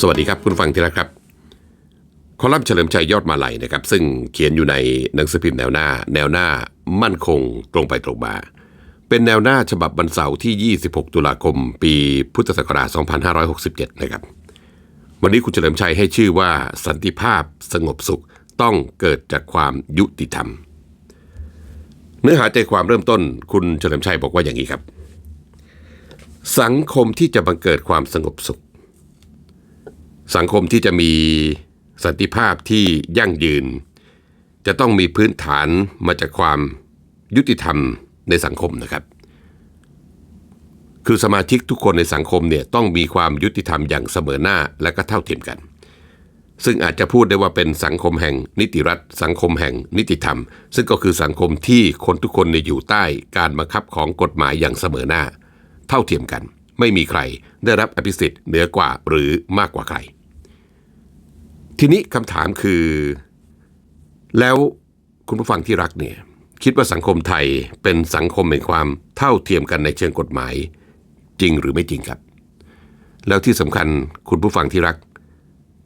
สวัสดีครับคุณฟังที่รักครับ คอลัมน์เฉลิมชัยยอดมาลัยนะครับ ซึ่งเขียนอยู่ในหนังสือพิมพ์แนวหน้า แนวหน้ามั่นคงตรงไปตรงมา เป็นแนวหน้าฉบับวันเสาร์ที่ 26 ตุลาคม ปีพุทธศักราช 2567 นะครับ วันนี้คุณเฉลิมชัยให้ชื่อว่าสันติภาพสงบสุขต้องเกิดจากความยุติธรรม เนื้อหาใจความเริ่มต้น คุณเฉลิมชัยบอกว่าอย่างนี้ครับ สังคมที่จะบังเกิดความสงบสุข สังคมที่จะมีสันติภาพที่ยั่งยืน จะต้องมีพื้นฐานมาจากความยุติธรรมในสังคมนะครับ คือสมาชิกทุกคนในสังคมเนี่ยต้องมีความยุติธรรมอย่างเสมอหน้าและก็เท่าเทียมกัน ซึ่งอาจจะพูดได้ว่าเป็นสังคมแห่งนิติรัฐ สังคมแห่งนิติธรรม ซึ่งก็คือสังคมที่คนทุกคนเนี่ยอยู่ใต้การบังคับของกฎหมายอย่างเสมอหน้า เท่าเทียมกัน ไม่มีใครได้รับอภิสิทธิ์เหนือกว่าหรือมากกว่าใคร ทีนี้คำถามคือ แล้วคุณผู้ฟังที่รักเนี่ยคิดว่าสังคมไทยเป็นสังคมแห่งความเท่าเทียมกันในเชิงกฎหมาย จริงหรือไม่จริงครับ แล้วที่สำคัญคุณผู้ฟังที่รัก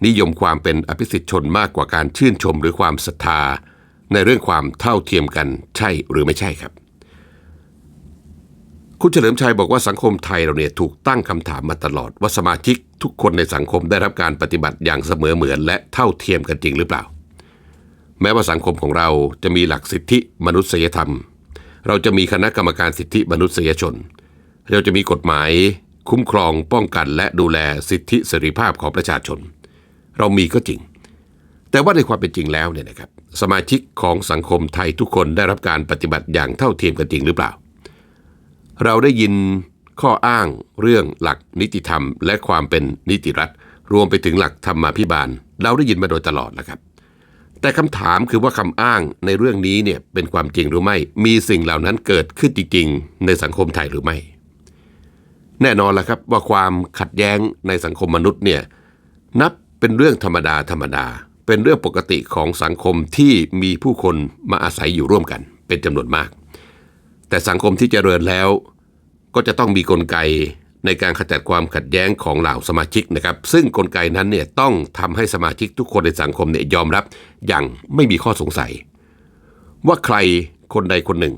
นิยมความเป็นอภิสิทธิชนมากกว่าการชื่นชมหรือความศรัทธา ในเรื่องความเท่าเทียมกันใช่หรือไม่ใช่ครับ คุณเฉลิมชัยบอกว่าสังคมไทยเราเนี่ยถูกตั้งคำถามมาตลอด ว่าสมาชิกทุกคนในสังคมได้รับการปฏิบัติอย่างเสมอเหมือน และเท่าเทียมกันจริงหรือเปล่า แม้ว่าสังคมของเราจะมีหลักสิทธิมนุษยธรรม เราจะมีคณะกรรมการสิทธิมนุษยชน เราจะมีกฎหมาย คุ้มครองป้องกันและดูแลสิทธิเสรีภาพของประชาชน เรามีก็จริง แต่ว่าในความเป็นจริงแล้วเนี่ยนะครับสมาชิกของสังคมไทยทุกคนได้รับการปฏิบัติอย่างเท่าเทียมกันจริงหรือเปล่า เราได้ยินข้ออ้างเรื่องหลักนิติธรรม และความเป็นนิติรัฐ รวมไปถึงหลักธรรมาภิบาล เราได้ยินมาโดยตลอดนะครับ แต่คำถามคือว่าคำอ้างในเรื่องนี้เนี่ยเป็นความจริงหรือไม่ มีสิ่งเหล่านั้นเกิดขึ้นจริงๆ ในสังคมไทยหรือไม่ แน่นอนละครับว่าความขัดแย้งในสังคมมนุษย์เนี่ยนับเป็นเรื่องธรรมดาธรรมดา เป็นเรื่องปกติของสังคมที่มีผู้คนมาอาศัยอยู่ร่วมกัน เป็นจำนวนมาก แต่สังคมที่เจริญแล้ว ก็จะต้องมีกลไกในการขจัดความขัดแย้งของเหล่าสมาชิกนะครับ ซึ่งกลไกนั้นเนี่ยต้องทำให้สมาชิกทุกคนในสังคมเนี่ยยอมรับอย่างไม่มีข้อสงสัย ว่าใครคนใดคนหนึ่ง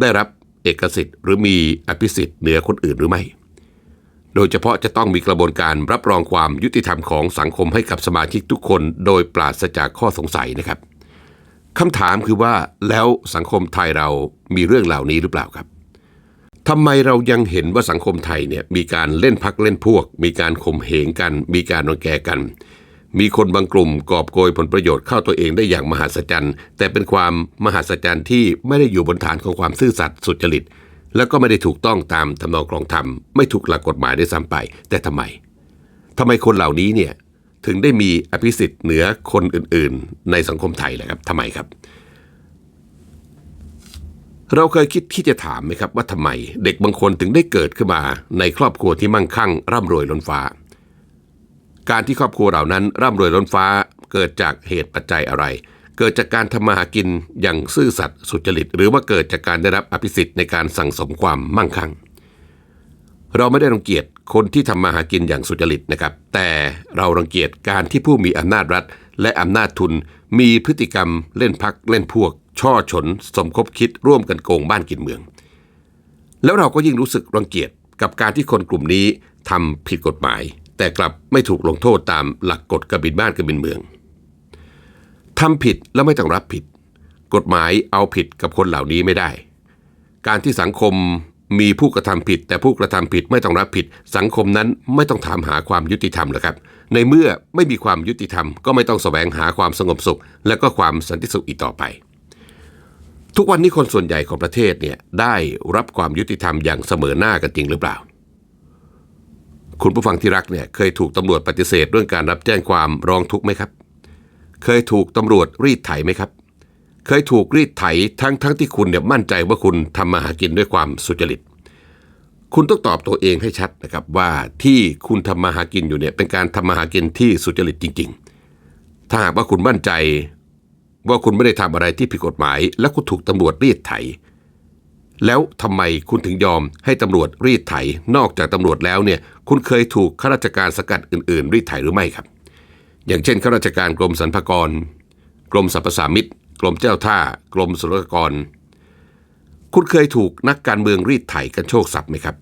ได้รับเอกสิทธิ์ หรือมีอภิสิทธิ์เหนือคนอื่นหรือไม่ โดยเฉพาะจะต้องมีกระบวนการรับรองความยุติธรรมของสังคมให้กับสมาชิกทุกคน โดยปราศจากข้อสงสัยนะครับ คำถามคือว่าแล้วสังคมไทยเรามีเรื่องเหล่านี้หรือเปล่าครับทำไมเรายังเห็นว่าสังคมไทยเนี่ยมีการเล่นพักเล่นพวก มีการข่มเหงกัน มีการรังแกกัน มีคนบางกลุ่มกอบโกยผลประโยชน์เข้าตัวเองได้อย่างมหัศจรรย์ แต่เป็นความมหัศจรรย์ที่ไม่ได้อยู่บนฐานของความซื่อสัตย์สุจริต แล้วก็ไม่ได้ถูกต้องตามทำนองครองธรรมไม่ถูกหลักกฎหมายได้ซ้ำไป แต่ทำไมทำไมคนเหล่านี้เนี่ย ถึงได้มีอภิสิทธิ์เหนือคนอื่นๆ ในสังคมไทยแหละครับทำไมครับ เราเคยคิดที่จะถามไหมครับว่าทำไมเด็กบางคนถึงได้เกิดขึ้นมาในครอบครัวที่มั่งคั่ง ร่ำรวยล้นฟ้า การที่ครอบครัวเหล่านั้น ร่ำรวยล้นฟ้าเกิดจากเหตุปัจจัยอะไร เกิดจากการทำมาหากินอย่างซื่อสัตย์สุจริต หรือว่าเกิดจากการได้รับอภิสิทธิ์ในการสั่งสมความมั่งคั่ง เราไม่ได้รังเกียจ คนที่ทำมาหากินอย่างสุจริตนะครับ แต่เรารังเกียจการที่ผู้มีอำนาจรัฐ และอำนาจทุน มีพฤติกรรมเล่นพักเล่นพวก ช่อฉน สมคบคิดร่วมกันโกงบ้านกินเมือง แล้วเราก็ยิ่งรู้สึกรังเกียจกับการที่คนกลุ่มนี้ทำผิดกฎหมาย แต่กลับไม่ถูกลงโทษตามหลักกฎกบินบ้านกบินเมืองทำผิดแล้วไม่ต้องรับผิด กฎหมายเอาผิดกับคนเหล่านี้ไม่ได้ การที่สังคม มีผู้กระทำผิด แต่ผู้กระทำผิดไม่ต้องรับผิด สังคมนั้นไม่ต้องถามหาความยุติธรรมหรอกครับ ในเมื่อไม่มีความยุติธรรม ก็ไม่ต้องแสวงหาความสงบสุข และก็ความสันติสุขอีกต่อไป ทุกวันนี้คนส่วนใหญ่ของประเทศเนี่ยได้รับความยุติธรรมอย่างเสมอหน้ากันจริงหรือเปล่า คุณผู้ฟังที่รักเนี่ยเคยถูกตำรวจปฏิเสธเรื่องการรับแจ้งความร้องทุกข์ไหมครับ เคยถูกตำรวจรีดไถไหมครับ เคยถูกรีดไถทั้งทั้งที่คุณเนี่ยมั่นใจว่าคุณทำมาหากินด้วยความสุจริต คุณต้องตอบตัวเองให้ชัดนะครับว่าที่คุณทำมาหากินอยู่เนี่ยเป็นการทำมาหากินที่สุจริตจริง ๆ ถ้าหากว่าคุณมั่นใจว่าคุณไม่ได้ทำอะไรที่ผิดกฎหมาย และคุณถูกตำรวจรีดไถ แล้วทำไมคุณถึงยอมให้ตำรวจรีดไถ นอกจากตำรวจแล้วเนี่ยคุณเคยถูกข้าราชการสกัดอื่น ๆ รีดไถหรือไม่ครับ อย่างเช่นข้าราชการกรมสรรพากร กรมสรรพสามิต กรมเจ้าท่ากรมศุลกากร คุณเคยถูกนักการเมืองรีดไถกันโชคทรัพย์ไหมครับ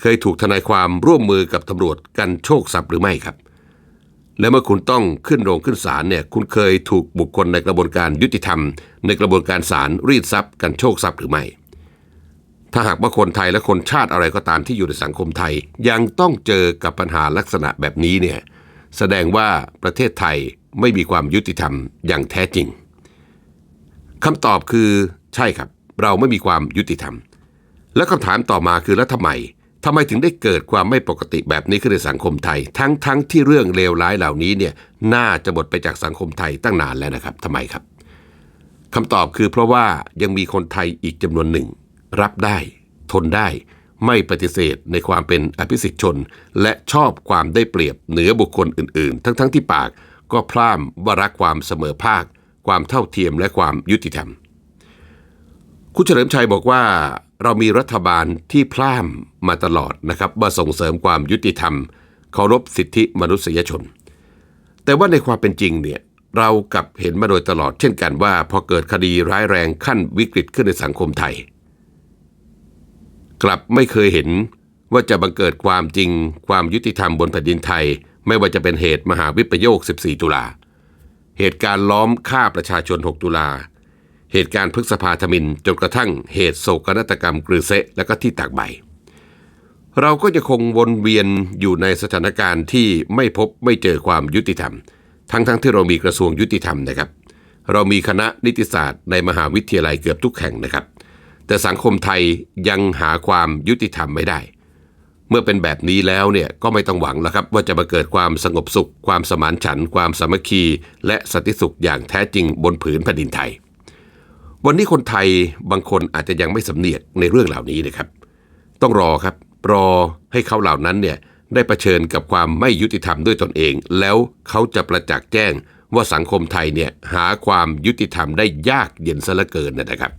เคยถูกทนายความร่วมมือกับตำรวจกันโชคทรัพย์หรือไม่ครับ และเมื่อคุณต้องขึ้นโรงขึ้นศาลเนี่ยคุณเคยถูกบุคคลในกระบวนการยุติธรรม ในกระบวนการศาลรีดทรัพย์กันโชคทรัพย์หรือไม่ถ้าหากว่าคนไทยและคนชาติอะไรก็ตามที่อยู่ในสังคมไทย ยังต้องเจอกับปัญหาลักษณะแบบนี้เนี่ยแสดงว่าประเทศไทยไม่มีความยุติธรรมอย่างแท้จริง คำตอบคือใช่ครับ เราไม่มีความยุติธรรม และคำถามต่อมาคือแล้วทำไมทำไมถึงได้เกิดความไม่ปกติแบบนี้ขึ้นในสังคมไทย ทั้งทั้งที่เรื่องเลวร้ายเหล่านี้เนี่ยน่าจะหมดไปจากสังคมไทยตั้งนานแล้วนะครับทำไมครับคำตอบคือเพราะว่ายังมีคนไทยอีกจำนวนหนึ่ง รับได้ ทนได้ ไม่ปฏิเสธในความเป็นอภิสิทธิชน และชอบความได้เปรียบเหนือบุคคลอื่น ๆ ทั้งๆทที่ปากก็พร่ำว่ารักความเสมอภาค ความเท่าเทียมและความยุติธรรม คุณเฉลิมชัยบอกว่าเรามีรัฐบาลที่พร่ำมาตลอดนะครับว่าส่งเสริมความยุติธรรมเคารพสิทธิมนุษยชน แต่ว่าในความเป็นจริงเนี่ยเรากับเห็นมาโดยตลอดเช่นกันว่าพอเกิดคดีร้ายแรงขั้นวิกฤตขึ้นในสังคมไทย กลับไม่เคยเห็นว่าจะบังเกิดความจริงความยุติธรรมบนแผ่นดินไทย ไม่ว่าจะเป็นเหตุมหาวิปโยค 14 ตุลา เหตุการณ์ล้อมฆ่าประชาชน 6 ตุลา เหตุการณ์พฤษภาธมินจนกระทั่งเหตุโศกนาฏกรรมกรือเซะและก็ที่ตากใบ เราก็จะคงวนเวียนอยู่ในสถานการณ์ที่ไม่พบไม่เจอความยุติธรรม ทั้งๆทที่เรามีกระทรวงยุติธรรมนะครับ เรามีคณะนิติศาสตร์ในมหาวิทยาลัยเกือบทุกแห่งนะครับ แต่สังคมไทยยังหาความยุติธรรมไม่ได้ เมื่อเป็นแบบนี้แล้วเนี่ยก็ไม่ต้องหวังแล้วครับว่าจะมาเกิดความสงบสุข ความสมานฉันท์ความสามัคคี และสันติสุขอย่างแท้จริงบนผืนแผ่นดินไทย วันนี้คนไทยบางคนอาจจะยังไม่สำเนียกในเรื่องเหล่านี้นะครับ ต้องรอครับรอให้เขาเหล่านั้นเนี่ยได้เผชิญกับความไม่ยุติธรรมด้วยตนเอง แล้วเขาจะประจักษ์แจ้งว่าสังคมไทยเนี่ยหาความยุติธรรมได้ยากเย็นซะเหลือเกินนะครับ